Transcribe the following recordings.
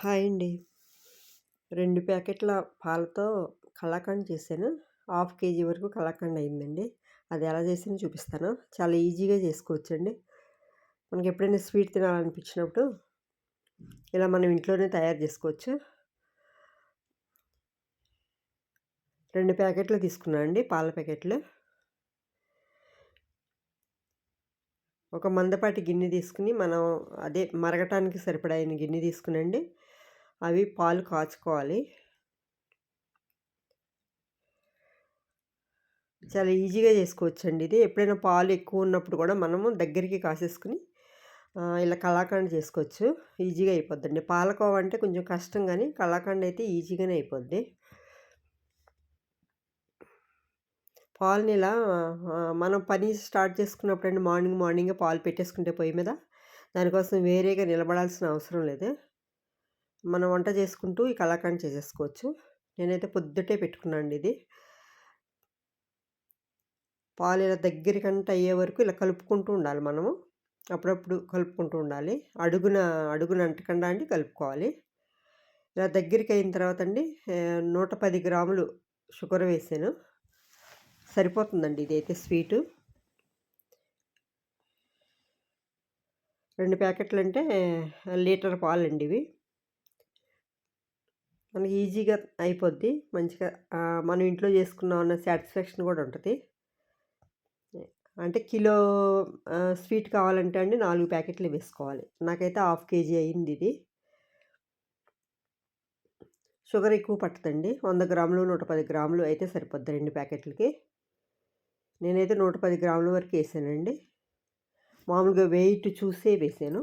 Hi అండి. రెండు ప్యాకెట్ల పాలతో కళాఖండ్ చేశాను. హాఫ్ కేజీ వరకు కళాఖండ్ అయిందండి. అది ఎలా చేసానో చూపిస్తాను. చాలా ఈజీగా చేసుకోవచ్చండి. మనకి ఎప్పుడైనా స్వీట్ తినాలనిపించినప్పుడు ఇలా మనం ఇంట్లోనే తయారు చేసుకోవచ్చు. రెండు ప్యాకెట్లు తీసుకున్నాను అండి పాల ప్యాకెట్లు. ఒక మందపాటి గిన్నె తీసుకుని మనం అదే మరగటానికి సరిపడైన గిన్నె తీసుకునండి. అవి పాలు కాచుకోవాలి. చాలా ఈజీగా చేసుకోవచ్చండి ఇది. ఎప్పుడైనా పాలు ఎక్కువ ఉన్నప్పుడు కూడా మనము దగ్గరికి కాసేసుకొని ఇలా కళాఖండ్ చేసుకోవచ్చు. ఈజీగా అయిపోద్దండి. పాలకోవ అంటే కొంచెం కష్టం కానీ కళాఖండ్ అయితే ఈజీగానే అయిపోద్ది. పాలని ఇలా మనం పని స్టార్ట్ చేసుకున్నప్పుడు అండి మార్నింగ్ మార్నింగే పాలు పెట్టేసుకుంటే పొయ్యి మీద దానికోసం వేరేగా నిలబడాల్సిన అవసరం లేదు. మనం వంట చేసుకుంటూ ఈ కలాకండ్ చేసేసుకోవచ్చు. నేనైతే పొద్దుటే పెట్టుకున్నాను అండి ఇది. పాలు ఇలా దగ్గరికంట అయ్యే వరకు ఇలా కలుపుకుంటూ ఉండాలి మనము. అప్పుడప్పుడు కలుపుకుంటూ ఉండాలి. అడుగున అడుగున అంటకుండా అండి కలుపుకోవాలి. ఇలా దగ్గరికి అయిన తర్వాత అండి నూట పది గ్రాములు షుగర్ వేసాను. సరిపోతుందండి ఇదైతే స్వీటు. రెండు ప్యాకెట్లు అంటే లీటర్ పాలండి ఇవి. మనకి ఈజీగా అయిపోద్ది. మంచిగా మనం ఇంట్లో చేసుకున్నాం అన్న సాటిస్ఫాక్షన్ కూడా ఉంటుంది అంటే కిలో స్వీట్ కావాలంటే అండి నాలుగు ప్యాకెట్లు వేసుకోవాలి. నాకైతే హాఫ్ కేజీ అయిందిది. షుగర్ ఎక్కువ పట్టదండి. వంద గ్రాములు, 110 గ్రాములు అయితే సరిపోద్ది రెండు ప్యాకెట్లకి. నేనైతే 110 గ్రాముల వరకు వేసానండి మామూలుగా వెయిట్ చూసే వేసాను.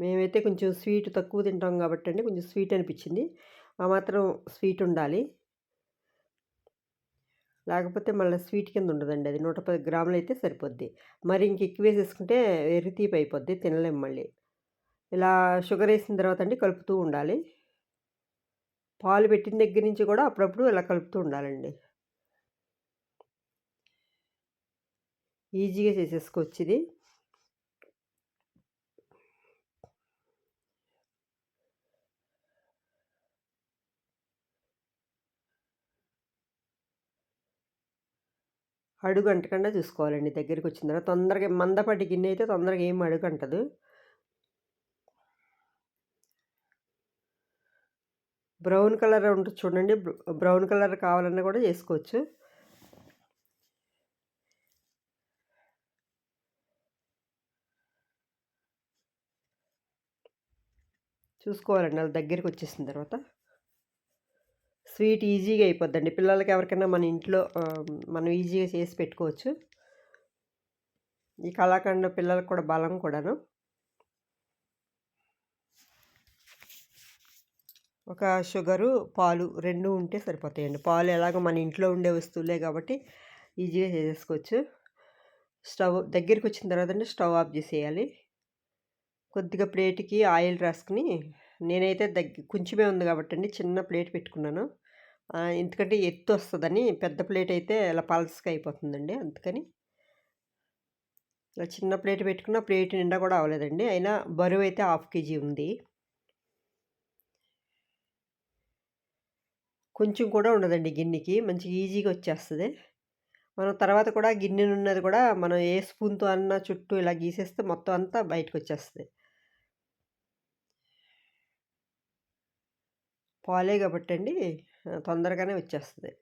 మేమైతే కొంచెం స్వీట్ తక్కువ తింటాం కాబట్టి అండి కొంచెం స్వీట్ అనిపించింది ఆ మాత్రం స్వీట్ ఉండాలి. లేకపోతే మళ్ళీ స్వీట్ కింద ఉండదండి అది. 110 గ్రాములైతే సరిపోద్ది. మరి ఇంక ఎక్కువేసేసుకుంటే వెర్రి తీపి అయిపోద్ది. తినలేం మళ్ళీ. ఇలా షుగర్ వేసిన తర్వాత అండి కలుపుతూ ఉండాలి. పాలు పెట్టిన దగ్గర నుంచి కూడా అప్పుడప్పుడు ఇలా కలుపుతూ ఉండాలండి. ఈజీగా చేసేసుకోవచ్చిది. అడుగు అంటకుండా చూసుకోవాలండి దగ్గరికి వచ్చిన తర్వాత. తొందరగా మందపాటి గిన్నె అయితే తొందరగా ఏమి అడుగంటదు. బ్రౌన్ కలర్ ఉంటుంది చూడండి. బ్రౌన్ కలర్ కావాలన్నా కూడా చేసుకోవచ్చు. చూసుకోవాలండి వాళ్ళ దగ్గరికి వచ్చేసిన తర్వాత. స్వీట్ ఈజీగా అయిపోద్దండి. పిల్లలకి ఎవరికైనా మన ఇంట్లో మనం ఈజీగా చేసి పెట్టుకోవచ్చు. ఈ కళాఖండ పిల్లలకు కూడా బలం కూడాను. ఒక షుగరు, పాలు రెండు ఉంటే సరిపోతాయండి. పాలు ఎలాగో మన ఇంట్లో ఉండే వస్తువులే కాబట్టి ఈజీగా చేసేసుకోవచ్చు. స్టవ్ దగ్గరికి వచ్చిన తర్వాత అండి స్టవ్ ఆఫ్ చేసేయాలి. కొద్దిగా ప్లేట్‌కి ఆయిల్ రాసుకుని నేనైతే దగ్గ కొంచెమే ఉంది కాబట్టండి చిన్న ప్లేట్ పెట్టుకున్నాను. ఎందుకంటే ఎత్తు వస్తుందని పెద్ద ప్లేట్ అయితే ఇలా పల్స్గా అయిపోతుందండి. అందుకని ఇలా చిన్న ప్లేట్ పెట్టుకున్న ప్లేట్ నిండా కూడా అవ్వలేదండి. అయినా బరువు అయితే హాఫ్ కేజీ ఉంది. కొంచెం కూడా ఉండదండి గిన్నెకి. మంచిగా ఈజీగా వచ్చేస్తుంది మనం తర్వాత కూడా గిన్నెనున్నది కూడా మనం ఏ స్పూన్‌తో అన్నా చుట్టూ ఇలా గీసేస్తే మొత్తం అంతా బయటకొచ్చేస్తది. పాలే కాబట్టి అండి తొందరగానే వచ్చేస్తుంది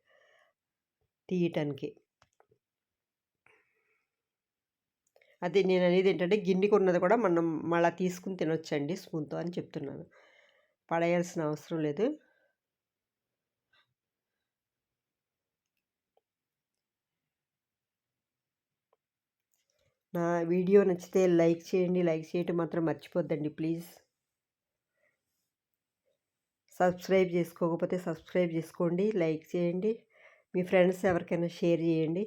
తీయటానికి. అది నేను అనేది ఏంటంటే గిన్నెకున్నది కూడా మనం మళ్ళీ తీసుకుని తినొచ్చండి స్పూన్‌తో అని చెప్తున్నాను. పడేయాల్సిన అవసరం లేదు. నా వీడియో నచ్చితే లైక్ చేయండి. లైక్ చేయటం మాత్రం మర్చిపోద్దండి ప్లీజ్. సబ్స్క్రైబ్ చేసుకోకపోతే సబ్స్క్రైబ్ చేసుకోండి. లైక్ చేయండి. మీ ఫ్రెండ్స్ ఎవరికైనా షేర్ చేయండి.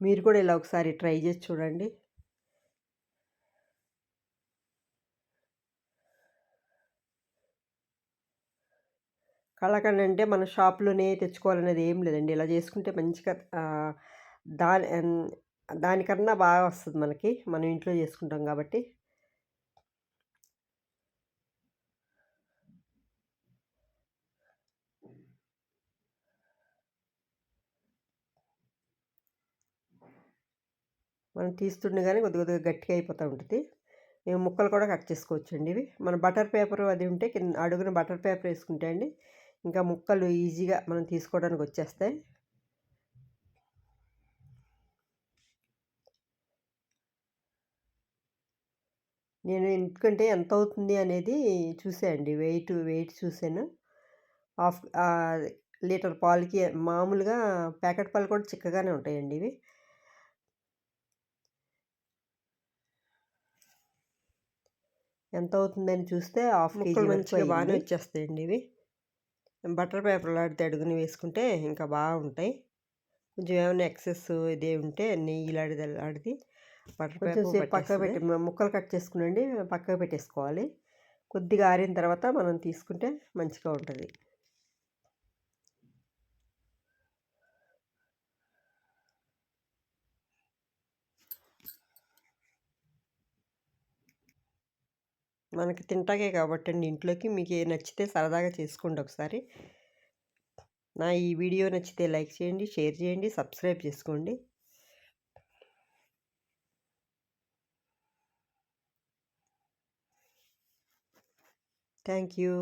మీరు కూడా ఇలా ఒకసారి ట్రై చేసి చూడండి. కళ్ళకండ అంటే మన షాప్‌లోనే తెచ్చుకోవాలనేది ఏం లేదండి. ఇలా చేసుకుంటే మంచిగా దాని దానికన్నా బాగా వస్తుంది మనకి. మనం ఇంట్లో చేసుకుంటాం కాబట్టి. మనం తీస్తుండగానే కొద్ది కొద్దిగా గట్టిగా అయిపోతూ ఉంటుంది మేము ముక్కలు కూడా కట్ చేసుకోవచ్చండి ఇవి మన బటర్ పేపర్ అది ఉంటే కింద అడుగున బటర్ పేపర్ వేసుకుంటే అండి ఇంకా ముక్కలు ఈజీగా మనం తీసుకోవడానికి వచ్చేస్తాయి నేను ఎందుకంటే ఎంత అవుతుంది అనేది చూసాయండి వెయిట్ వెయిట్ చూసాను. హాఫ్ లీటర్ పాలకి మామూలుగా ప్యాకెట్ పాలు కూడా చిక్కగానే ఉంటాయండి ఇవి. ఎంత అవుతుందని చూస్తే హాఫ్ కేజీ మంచిగా బాగానే వచ్చేస్తాయండి ఇవి. బటర్ పేపర్ లాంటి అడుగుని వేసుకుంటే ఇంకా బాగుంటాయి. కొంచెం ఏమైనా ఎక్సెస్ ఇదే ఉంటే నెయ్యి లాంటిది లాంటిది పేపర్ పక్కకు పెట్టి ముక్కలు కట్ చేసుకునండి. పక్కకు పెట్టేసుకోవాలి. కొద్దిగా ఆరిన తర్వాత మనం తీసుకుంటే మంచిగా ఉంటుంది. మనకి తింటాకే కాబట్టి అండి ఇంట్లోకి. మీకు నచ్చితే సరదాగా చేసుకోండి ఒకసారి. నా ఈ వీడియో నచ్చితే లైక్ చేయండి షేర్ చేయండి సబ్స్క్రైబ్ చేసుకోండి. థ్యాంక్ యూ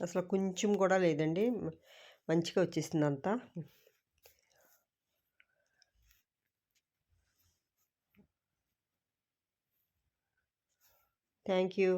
అసలు కొంచెం కూడా లేదండి. మంచిగా వచ్చేసింది అంతా. Thank you